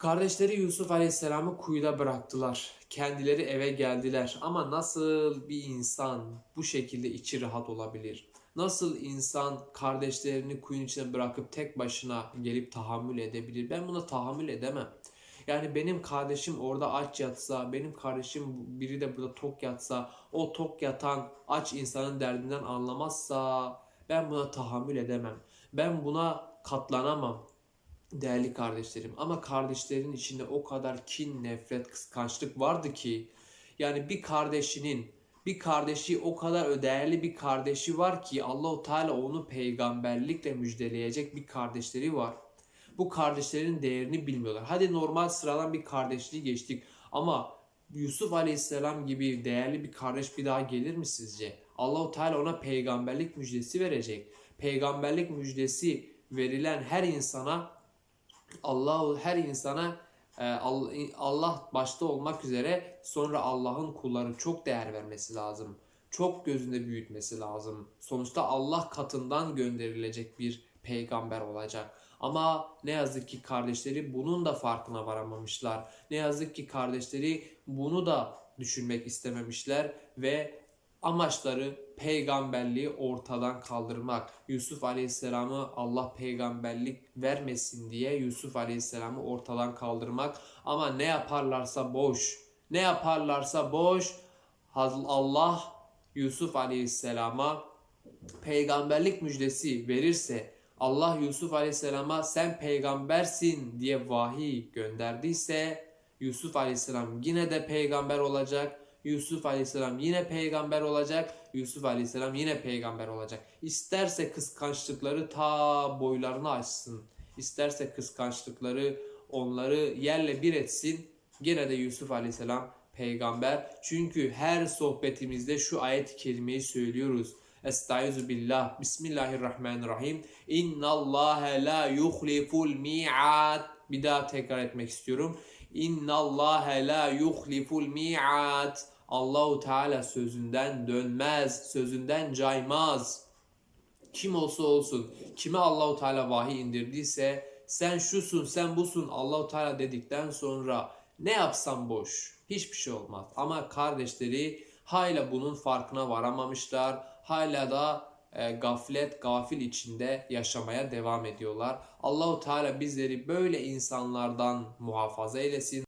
Kardeşleri Yusuf Aleyhisselam'ı kuyuda bıraktılar. Kendileri eve geldiler. Ama nasıl bir insan bu şekilde içi rahat olabilir? Nasıl insan kardeşlerini kuyunun içine bırakıp tek başına gelip tahammül edebilir? Ben buna tahammül edemem. Yani benim kardeşim orada aç yatsa, benim kardeşim biri de burada tok yatsa, o tok yatan aç insanın derdinden anlamazsa ben buna tahammül edemem. Ben buna katlanamam değerli kardeşlerim. Ama kardeşlerin içinde o kadar kin, nefret, kıskançlık vardı ki yani bir kardeşinin bir kardeşi o kadar değerli bir kardeşi var ki Allahu Teala onu peygamberlikle müjdeleyecek bir kardeşleri var. Bu kardeşlerin değerini bilmiyorlar. Hadi normal sıradan bir kardeşliği geçtik ama Yusuf Aleyhisselam gibi değerli bir kardeş bir daha gelir mi sizce? Allahu Teala ona peygamberlik müjdesi verecek. Peygamberlik müjdesi verilen her insana Allah her insana e, All- Allah başta olmak üzere sonra Allah'ın kulları çok değer vermesi lazım. Çok gözünde büyütmesi lazım. Sonuçta Allah katından gönderilecek bir peygamber olacak. Ama ne yazık ki kardeşleri bunun da farkına varamamışlar. Ne yazık ki kardeşleri bunu da düşünmek istememişler ve amaçları peygamberliği ortadan kaldırmak. Yusuf Aleyhisselam'ı Allah peygamberlik vermesin diye Yusuf Aleyhisselam'ı ortadan kaldırmak. Ama ne yaparlarsa boş. Ne yaparlarsa boş. Allah Yusuf Aleyhisselam'a peygamberlik müjdesi verirse Allah Yusuf Aleyhisselam'a sen peygambersin diye vahiy gönderdiyse Yusuf Aleyhisselam yine de peygamber olacak. Yusuf Aleyhisselam yine peygamber olacak. Yusuf Aleyhisselam yine peygamber olacak. İsterse kıskançlıkları ta boylarını açsın. İsterse kıskançlıkları onları yerle bir etsin. Gene de Yusuf Aleyhisselam peygamber. Çünkü her sohbetimizde şu ayet-i kerimeyi söylüyoruz. Estaizu billah. Bismillahirrahmanirrahim. İnna Allah la yuhliful mi'ad. Bir daha tekrar etmek istiyorum. İnna Allah la yuhliful mi'ad. Allahu Teala sözünden dönmez, sözünden caymaz. Kim olsa olsun, kime Allahu Teala vahiy indirdiyse sen şusun, sen busun Allahu Teala dedikten sonra ne yapsam boş. Hiçbir şey olmaz. Ama kardeşleri hala bunun farkına varamamışlar. Hala da e, gaflet, gafil içinde yaşamaya devam ediyorlar. Allahu Teala bizleri böyle insanlardan muhafaza eylesin.